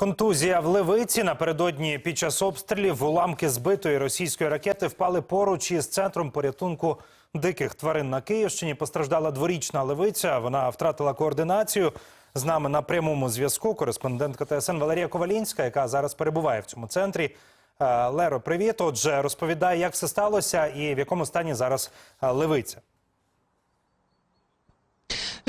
Контузія в Левиці напередодні під час обстрілів уламки збитої російської ракети впали поруч із центром порятунку диких тварин на Київщині. Постраждала дворічна левиця. Вона втратила координацію. З нами на прямому зв'язку кореспондентка ТСН Валерія Ковалінська, яка зараз перебуває в цьому центрі. Е, Леро, привіт. Отже, розповідай, як все сталося і в якому стані зараз е, левиця.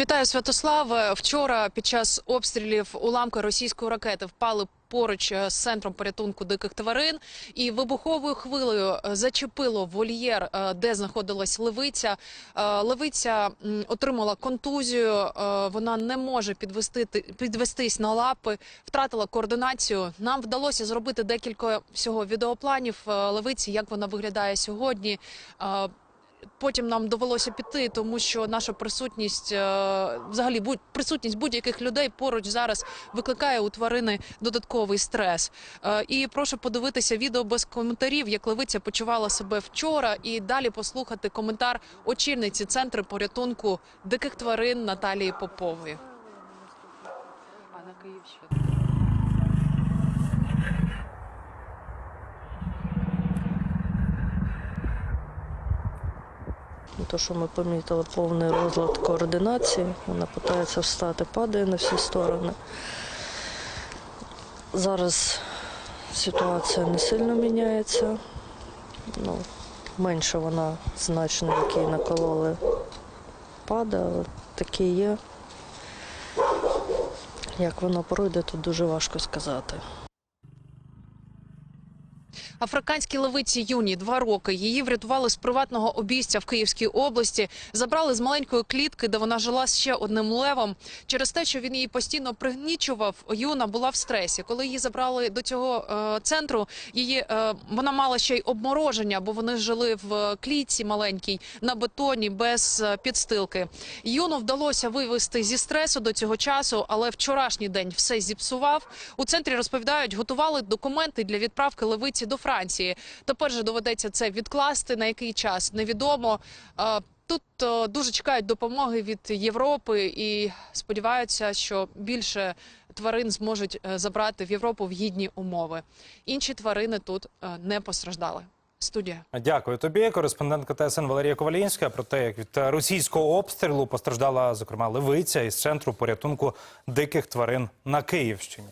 Вітаю, Святославе. Вчора під час обстрілів уламки російської ракети впали поруч е, з центром порятунку диких тварин, і вибуховою хвилею е, зачепило вольєр, е, де знаходилась левиця. Левиця отримала контузію. Вона не може підвести підвестись на лапи, втратила координацію. Нам вдалося зробити декілька всього відеопланів левиці, як вона виглядає сьогодні. Потім нам довелося піти, тому що наша присутність, е, взагалі, будь присутність будь-яких людей поруч зараз викликає у тварини додатковий стрес. Е, І прошу подивитися відео без коментарів, як левиця почувала себе вчора, і далі послухати коментар очільниці центру порятунку диких тварин Наталії Попової. А на Київщині. То, що ми помітили повний розлад координації, вона намагається встати, падає на всі сторони. Зараз ситуація не сильно міняється. Ну, менше вона значно, як її накололи, падає, але таке є. Як воно пройде, тут дуже важко сказати. Африканській левиці юні два роки. Її врятували з приватного обійстя в Київській області. Забрали з маленької клітки, де вона жила ще одним левом. Через те, що він її постійно пригнічував, юна була в стресі. Коли її забрали до цього е, центру, її е, вона мала ще й обмороження, бо вони жили в клітці маленькій на бетоні без е, підстилки. Юну вдалося вивести зі стресу до цього часу, але вчорашній день все зіпсував. У центрі розповідають, готували документи для відправки левиці до Франції. Тепер же доведеться це відкласти на який час невідомо. Е, Тут е, дуже чекають допомоги від Європи і сподіваються, що більше тварин зможуть е, забрати в Європу в гідні умови. Інші тварини тут не постраждали. Студія. Дякую тобі. Кореспондентка ТСН Валерія Ковалінська про те, як від російського обстрілу постраждала зокрема левиця із центру порятунку диких тварин на Київщині.